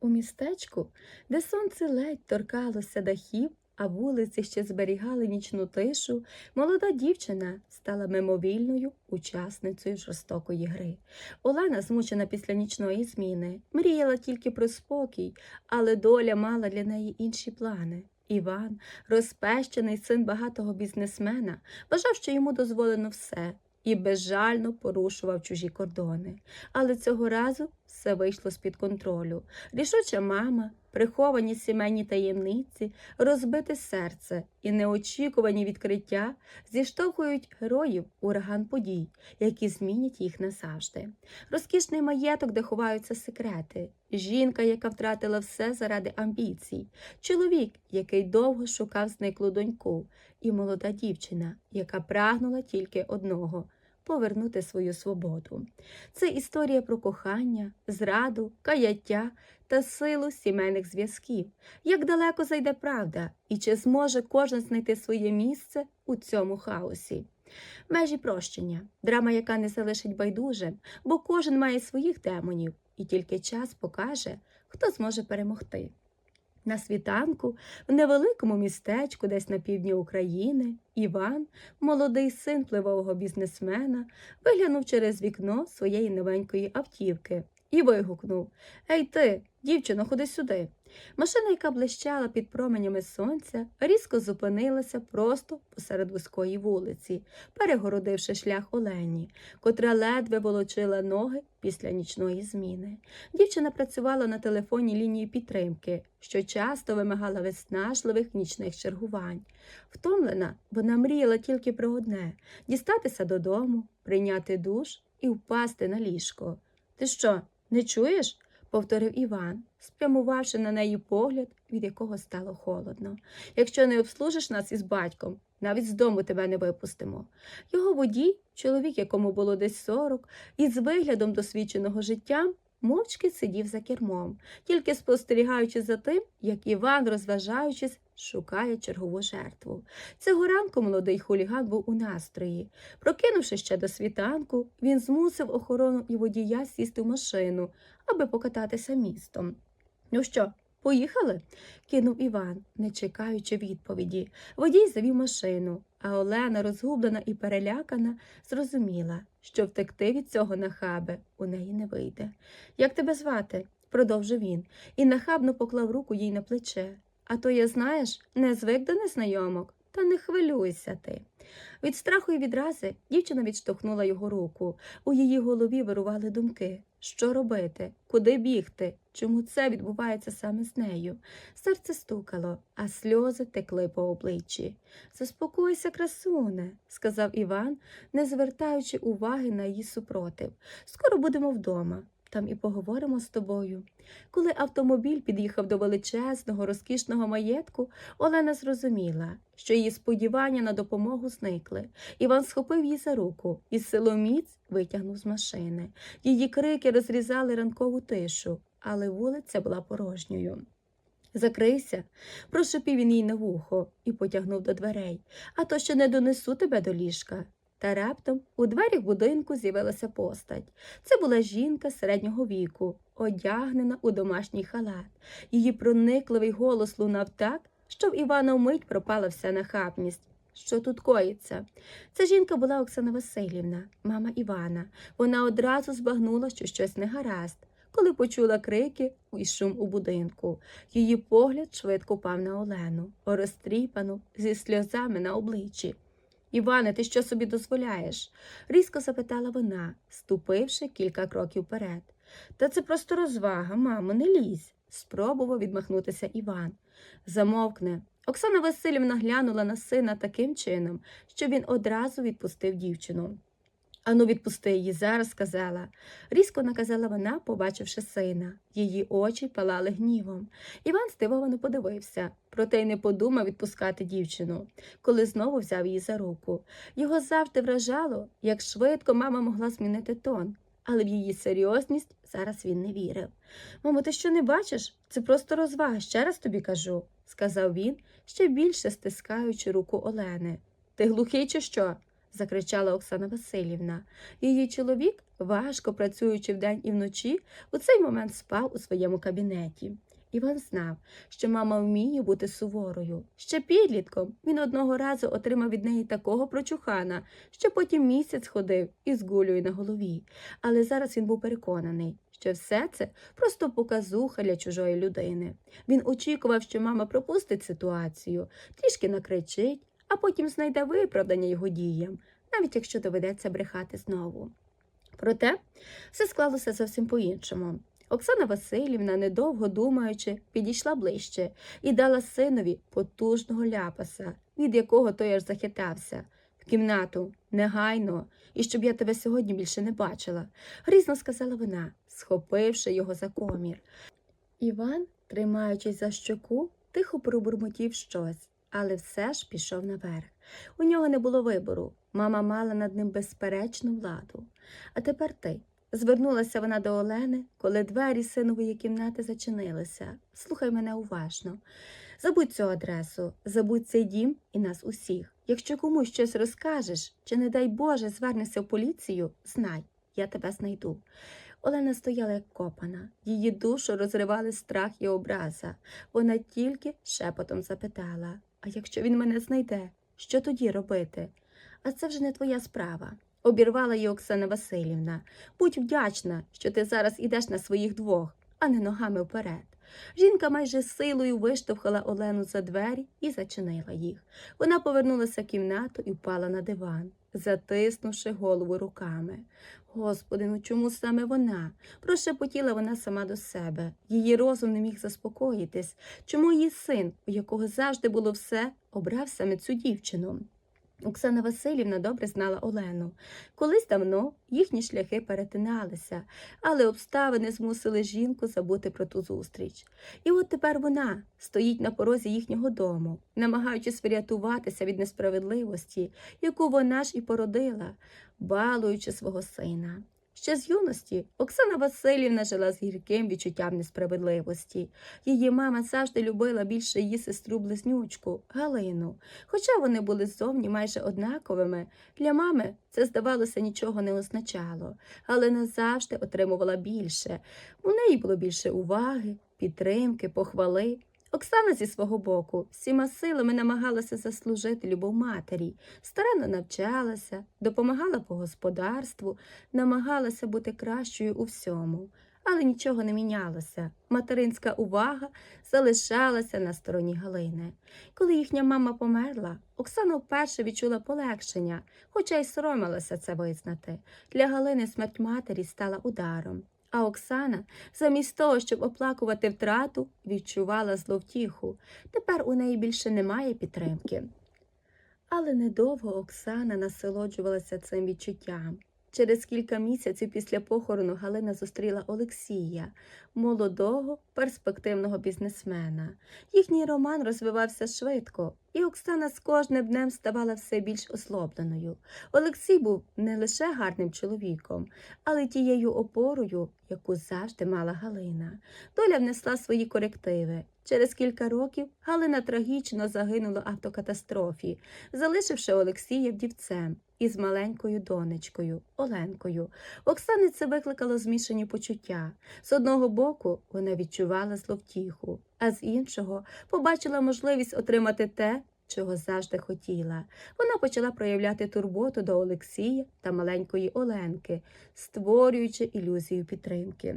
У містечку, де сонце ледь торкалося дахів, а вулиці ще зберігали нічну тишу, молода дівчина стала мимовільною учасницею жорстокої гри. Олена, змучена після нічної зміни, мріяла тільки про спокій, але доля мала для неї інші плани. Іван, розпещений син багатого бізнесмена, вважав, що йому дозволено все, і безжально порушував чужі кордони. Але цього разу все вийшло з-під контролю. Рішуча мама, приховані сімейні таємниці, розбите серце і неочікувані відкриття зіштовхують героїв ураган подій, які змінять їх назавжди. Розкішний маєток, де ховаються секрети, жінка, яка втратила все заради амбіцій, чоловік, який довго шукав зниклу доньку, і молода дівчина, яка прагнула тільки одного повернути свою свободу. Це історія про кохання, зраду, каяття та силу сімейних зв'язків. Як далеко зайде правда, і чи зможе кожен знайти своє місце у цьому хаосі? Межі прощення, драма, яка не залишить байдужим, бо кожен має своїх демонів, і тільки час покаже, хто зможе перемогти. На світанку, в невеликому містечку, десь на півдні України, Іван, молодий син пливового бізнесмена, виглянув через вікно своєї новенької автівки і вигукнув. Ей ти, дівчино, ходи сюди. Машина, яка блищала під променями сонця, різко зупинилася просто посеред вузької вулиці, перегородивши шлях Олені, котра ледве волочила ноги після нічної зміни. Дівчина працювала на телефонній лінії підтримки, що часто вимагала виснажливих нічних чергувань. Втомлена, вона мріяла тільки про одне дістатися додому, прийняти душ і впасти на ліжко. Ти що, не чуєш? Повторив Іван, спрямувавши на неї погляд, від якого стало холодно. Якщо не обслужиш нас із батьком, навіть з дому тебе не випустимо. Його водій, чоловік, якому було десь сорок, із виглядом досвідченого життя, мовчки сидів за кермом, тільки спостерігаючи за тим, як Іван, розважаючись, шукає чергову жертву. Цього ранку молодий хуліган був у настрої. Прокинувши ще до світанку, він змусив охорону і водія сісти в машину, аби покататися містом. Ну що, поїхали? кинув Іван, не чекаючи відповіді. Водій завів машину, а Олена, розгублена і перелякана, зрозуміла, що втекти від цього нахаби у неї не вийде. Як тебе звати? продовжив він, і нахабно поклав руку їй на плече. А то я, знаєш, не звик до незнайомок, та не хвилюйся ти. Від страху і відрази дівчина відштовхнула його руку. У її голові вирували думки. Що робити? Куди бігти? Чому це відбувається саме з нею? Серце стукало, а сльози текли по обличчі. Заспокойся, красуне, сказав Іван, не звертаючи уваги на її супротив. Скоро будемо вдома. Там і поговоримо з тобою. Коли автомобіль під'їхав до величезного, розкішного маєтку, Олена зрозуміла, що її сподівання на допомогу зникли. Іван схопив її за руку і силоміць витягнув з машини. Її крики розрізали ранкову тишу, але вулиця була порожньою. Закрийся, прошепів він їй на вухо і потягнув до дверей, а то ще не донесу тебе до ліжка. Та раптом у дверях будинку з'явилася постать. Це була жінка середнього віку, одягнена у домашній халат. Її проникливий голос лунав так, що в Івана вмить пропала вся нахабність. Що тут коїться? Ця жінка була Оксана Васильівна, мама Івана. Вона одразу збагнула, що щось не гаразд, коли почула крики і шум у будинку. Її погляд швидко пав на Олену, розтріпану, зі сльозами на обличчі. Іване, ти що собі дозволяєш? різко запитала вона, ступивши кілька кроків вперед. Та це просто розвага, мамо, не лізь, спробував відмахнутися Іван. Замовкне. Оксана Васильівна глянула на сина таким чином, що він одразу відпустив дівчину. Ану, відпусти її зараз, сказала. Різко наказала вона, побачивши сина. Її очі палали гнівом. Іван здивовано подивився, проте й не подумав відпускати дівчину, коли знову взяв її за руку. Його завжди вражало, як швидко мама могла змінити тон, але в її серйозність зараз він не вірив. Мамо, ти що не бачиш? Це просто розвага, ще раз тобі кажу, сказав він, ще більше стискаючи руку Олени. Ти глухий чи що? Закричала Оксана Васильівна. Її чоловік важко працюючи вдень і вночі, у цей момент спав у своєму кабінеті. Іван знав, що мама вміє бути суворою. Ще підлітком він одного разу отримав від неї такого прочухана, що потім місяць ходив із гулею на голові. Але зараз він був переконаний, що все це просто показуха для чужої людини. Він очікував, що мама пропустить ситуацію, трішки накричить, а потім знайде виправдання його діям, навіть якщо доведеться брехати знову. Проте все склалося зовсім по-іншому. Оксана Васильівна, недовго думаючи, підійшла ближче і дала синові потужного ляпаса, від якого той аж захитався. В кімнату, негайно, і щоб я тебе сьогодні більше не бачила, грізно сказала вона, схопивши його за комір. Іван, тримаючись за щоку, тихо пробурмотів щось, але все ж пішов наверх. У нього не було вибору. Мама мала над ним безперечну владу. А тепер ти. Звернулася вона до Олени, коли двері синової кімнати зачинилися. Слухай мене уважно. Забудь цю адресу, забудь цей дім і нас усіх. Якщо комусь щось розкажеш, чи, не дай Боже, звернешся в поліцію, знай, я тебе знайду. Олена стояла як копана. Її душу розривали страх і образа. Вона тільки шепотом запитала А якщо він мене знайде, що тоді робити? А це вже не твоя справа. Обірвала її Оксана Васильівна. Будь вдячна, що ти зараз ідеш на своїх двох, а не ногами вперед. Жінка майже силою виштовхала Олену за двері і зачинила їх. Вона повернулася в кімнату і впала на диван, затиснувши голову руками. Господи, ну чому саме вона? Прошепотіла вона сама до себе. Її розум не міг заспокоїтись. Чому її син, у якого завжди було все, обрав саме цю дівчину? Оксана Васильівна добре знала Олену. Колись давно їхні шляхи перетиналися, але обставини змусили жінку забути про ту зустріч. І от тепер вона стоїть на порозі їхнього дому, намагаючись врятуватися від несправедливості, яку вона ж і породила, балуючи свого сина. Ще з юності Оксана Васильівна жила з гірким відчуттям несправедливості. Її мама завжди любила більше її сестру близнючку Галину. Хоча вони були ззовні майже однаковими, для мами це, здавалося, нічого не означало. Галина завжди отримувала більше. У неї було більше уваги, підтримки, похвали. Оксана зі свого боку всіма силами намагалася заслужити любов матері, старанно навчалася, допомагала по господарству, намагалася бути кращою у всьому. Але нічого не мінялося. Материнська увага залишалася на стороні Галини. Коли їхня мама померла, Оксана вперше відчула полегшення, хоча й соромилася це визнати. Для Галини смерть матері стала ударом. А Оксана, замість того, щоб оплакувати втрату, відчувала зловтіху. Тепер у неї більше немає підтримки. Але недовго Оксана насолоджувалася цим відчуттям. Через кілька місяців після похорону Галина зустріла Олексія, молодого, перспективного бізнесмена. Їхній роман розвивався швидко, і Оксана з кожним днем ставала все більш ослобленою. Олексій був не лише гарним чоловіком, але тією опорою, яку завжди мала Галина. Доля внесла свої корективи. Через кілька років Галина трагічно загинула в автокатастрофі, залишивши Олексія вдівцем із маленькою донечкою Оленкою. Оксани це викликало змішані почуття. З одного боку вона відчувала зловтіху, а з іншого побачила можливість отримати те, чого завжди хотіла. Вона почала проявляти турботу до Олексія та маленької Оленки, створюючи ілюзію підтримки.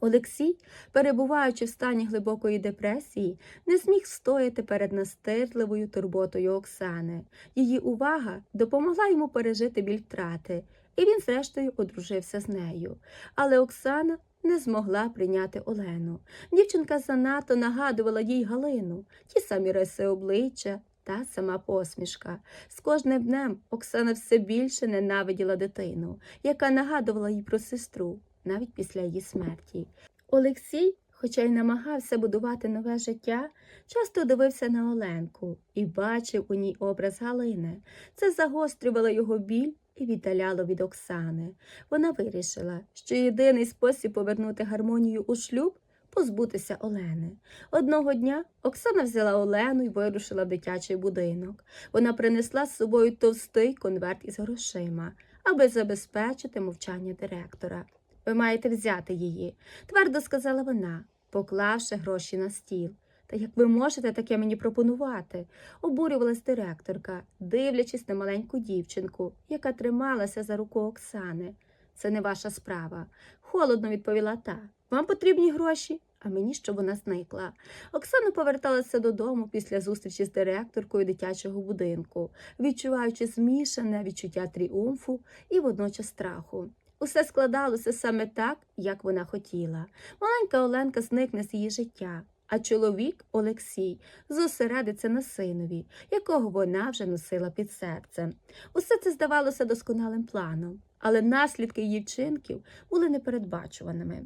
Олексій, перебуваючи в стані глибокої депресії, не зміг стояти перед настирливою турботою Оксани. Її увага допомогла йому пережити біль втрати, і він, зрештою, одружився з нею. Але Оксана не змогла прийняти Олену. Дівчинка занадто нагадувала їй Галину, ті самі риси обличчя. Та сама посмішка. З кожним днем Оксана все більше ненавиділа дитину, яка нагадувала їй про сестру, навіть після її смерті. Олексій, хоча й намагався будувати нове життя, часто дивився на Оленку і бачив у ній образ Галини. Це загострювало його біль і віддаляло від Оксани. Вона вирішила, що єдиний спосіб повернути гармонію у шлюб позбутися Олени. Одного дня Оксана взяла Олену і вирушила в дитячий будинок. Вона принесла з собою товстий конверт із грошима, аби забезпечити мовчання директора. Ви маєте взяти її, твердо сказала вона, поклавши гроші на стіл. Та як ви можете таке мені пропонувати? обурювалась директорка, дивлячись на маленьку дівчинку, яка трималася за руку Оксани. Це не ваша справа, холодно відповіла та. Вам потрібні гроші, а мені щоб вона зникла. Оксана поверталася додому після зустрічі з директоркою дитячого будинку, відчуваючи змішане відчуття тріумфу і водночас страху. Усе складалося саме так, як вона хотіла. Маленька Оленка зникне з її життя, а чоловік Олексій зосередиться на синові, якого вона вже носила під серцем. Усе це здавалося досконалим планом, але наслідки її вчинків були непередбачуваними.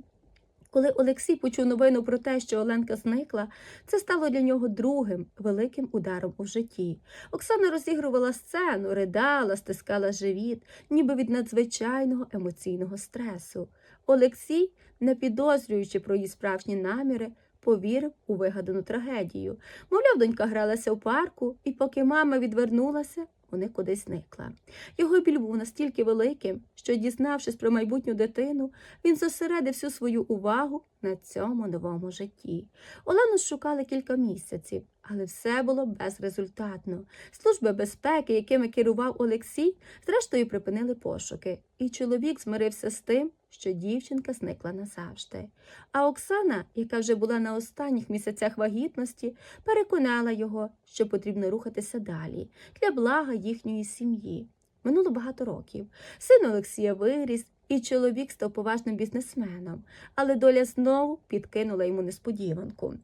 Коли Олексій почув новину про те, що Оленка зникла, це стало для нього другим великим ударом у житті. Оксана розігрувала сцену, ридала, стискала живіт, ніби від надзвичайного емоційного стресу. Олексій, не підозрюючи про її справжні наміри, повірив у вигадану трагедію. Мовляв, донька гралася в парку, і поки мама відвернулася, вони кудись зникла. Його біль був настільки великим, що, дізнавшись про майбутню дитину, він зосередив всю свою увагу на цьому новому житті. Олену шукали кілька місяців, але все було безрезультатно. Служби безпеки, якими керував Олексій, зрештою припинили пошуки, і чоловік змирився з тим, що дівчинка зникла назавжди. А Оксана, яка вже була на останніх місяцях вагітності, переконала його, що потрібно рухатися далі для блага їхньої сім'ї. Минуло багато років. Син Олексія виріс, і чоловік став поважним бізнесменом, але доля знову підкинула йому несподіванку.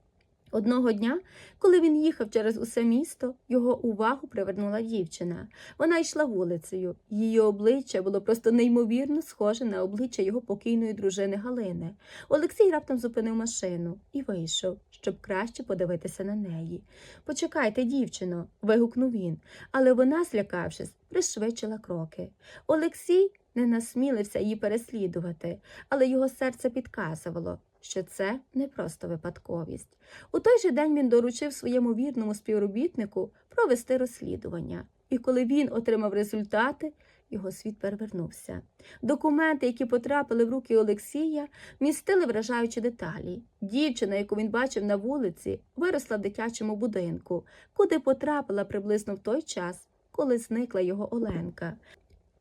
Одного дня, коли він їхав через усе місто, його увагу привернула дівчина. Вона йшла вулицею. Її обличчя було просто неймовірно схоже на обличчя його покійної дружини Галини. Олексій раптом зупинив машину і вийшов, щоб краще подивитися на неї. Почекайте, дівчино, вигукнув він, але вона, злякавшись, пришвидшила кроки. Олексій не насмілився її переслідувати, але його серце підказувало, що це не просто випадковість. У той же день він доручив своєму вірному співробітнику провести розслідування, і коли він отримав результати, його світ перевернувся. Документи, які потрапили в руки Олексія, містили вражаючі деталі. Дівчина, яку він бачив на вулиці, виросла в дитячому будинку, куди потрапила приблизно в той час, коли зникла його Оленка.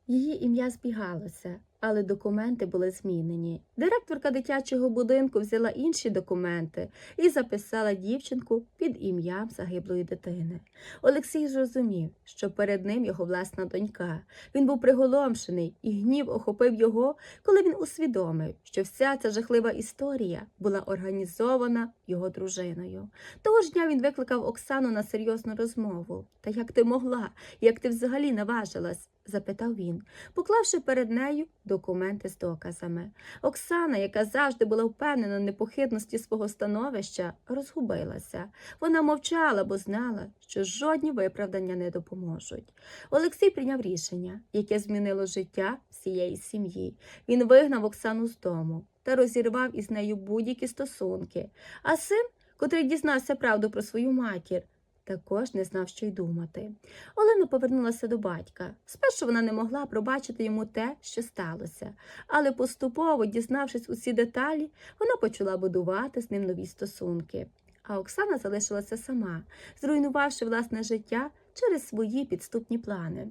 Її ім'я збігалося, але документи були змінені. Директорка дитячого будинку взяла інші документи і записала дівчинку під ім'ям загиблої дитини. Олексій зрозумів, що перед ним його власна донька. Він був приголомшений, і гнів охопив його, коли він усвідомив, що вся ця жахлива історія була організована його дружиною. Того ж дня він викликав Оксану на серйозну розмову. Та як ти могла, як ти взагалі наважилась? Запитав він, поклавши перед нею документи з доказами. Оксана, яка завжди була впевнена в непохитності свого становища, розгубилася. Вона мовчала, бо знала, що жодні виправдання не допоможуть. Олексій прийняв рішення, яке змінило життя всієї сім'ї. Він вигнав Оксану з дому та розірвав із нею будь-які стосунки. А син, котрий дізнався правду про свою матір, також не знав, що й думати. Олена повернулася до батька. Спершу вона не могла пробачити йому те, що сталося, але поступово, дізнавшись усі деталі, вона почала будувати з ним нові стосунки. А Оксана залишилася сама, зруйнувавши власне життя через свої підступні плани.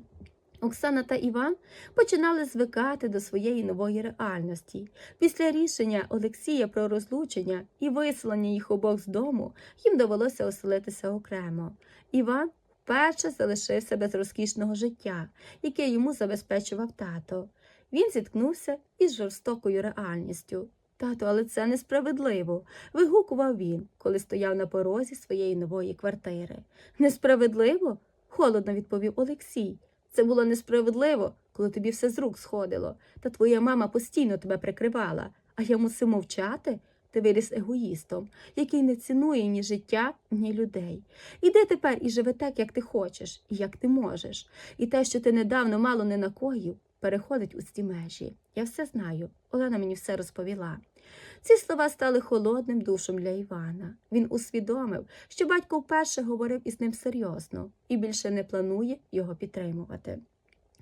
Оксана та Іван починали звикати до своєї нової реальності. Після рішення Олексія про розлучення і виселення їх обох з дому їм довелося оселитися окремо. Іван вперше залишився без розкішного життя, яке йому забезпечував тато. Він зіткнувся із жорстокою реальністю. Тато, але це несправедливо. вигукував він, коли стояв на порозі своєї нової квартири. Несправедливо? холодно відповів Олексій. Це було несправедливо, коли тобі все з рук сходило, та твоя мама постійно тебе прикривала, а я мусив мовчати. Ти виріс егоїстом, який не цінує ні життя, ні людей. Іди тепер і живи так, як ти хочеш, і як ти можеш. І те, що ти недавно мало не накоїв, переходить у ці межі. Я все знаю. Олена мені все розповіла. Ці слова стали холодним душем для Івана. Він усвідомив, що батько вперше говорив із ним серйозно і більше не планує його підтримувати.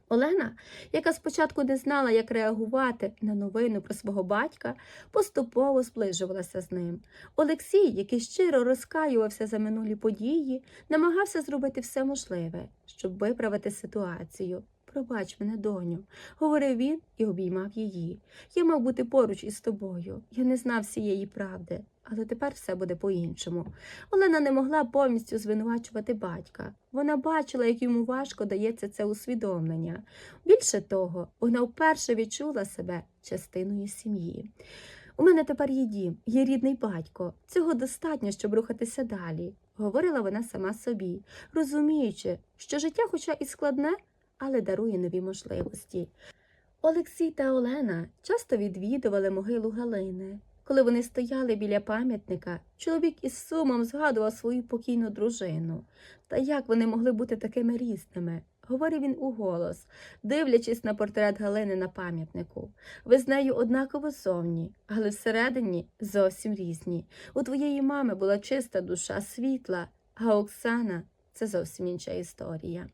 Олена, яка спочатку не знала, як реагувати на новину про свого батька, поступово зближувалася з ним. Олексій, який щиро розкаювався за минулі події, намагався зробити все можливе, щоб виправити ситуацію. Пробач мене, доню, говорив він і обіймав її. Я мав бути поруч із тобою. Я не знав всієї правди, але тепер все буде по-іншому. Олена не могла повністю звинувачувати батька. Вона бачила, як йому важко дається це усвідомлення. Більше того, вона вперше відчула себе частиною сім'ї. У мене тепер є дім, є рідний батько. Цього достатньо, щоб рухатися далі, говорила вона сама собі, розуміючи, що життя, хоча і складне, але дарує нові можливості. Олексій та Олена часто відвідували могилу Галини. Коли вони стояли біля пам'ятника, чоловік із сумом згадував свою покійну дружину. Та як вони могли бути такими різними? говорив він уголос, дивлячись на портрет Галини на пам'ятнику. Ви з нею однаково зовні, але всередині зовсім різні. У твоєї мами була чиста душа, світла, а Оксана це зовсім інша історія.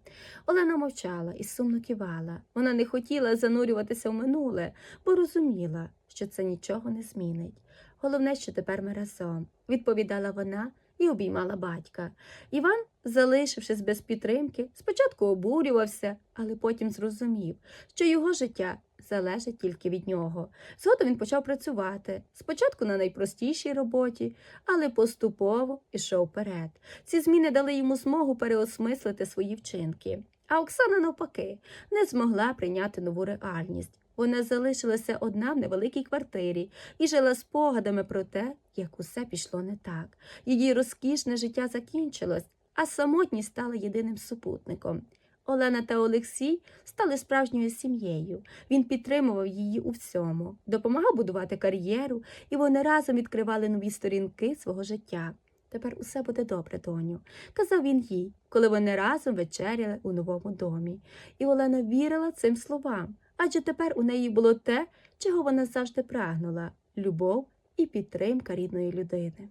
Олена мовчала і сумно кивала. Вона не хотіла занурюватися в минуле, бо розуміла, що це нічого не змінить. Головне, що тепер ми разом, відповідала вона і обіймала батька. Іван, залишившись без підтримки, спочатку обурювався, але потім зрозумів, що його життя залежить тільки від нього. Згодом він почав працювати, спочатку на найпростішій роботі, але поступово ішов вперед. Ці зміни дали йому змогу переосмислити свої вчинки. А Оксана, навпаки, не змогла прийняти нову реальність. Вона залишилася одна в невеликій квартирі і жила спогадами про те, як усе пішло не так. Її розкішне життя закінчилось, а самотність стала єдиним супутником. Олена та Олексій стали справжньою сім'єю. Він підтримував її у всьому, допомагав будувати кар'єру, і вони разом відкривали нові сторінки свого життя. Тепер усе буде добре, доню, казав він їй, коли вони разом вечеряли у новому домі. І Олена вірила цим словам, адже тепер у неї було те, чого вона завжди прагнула любов і підтримка рідної людини.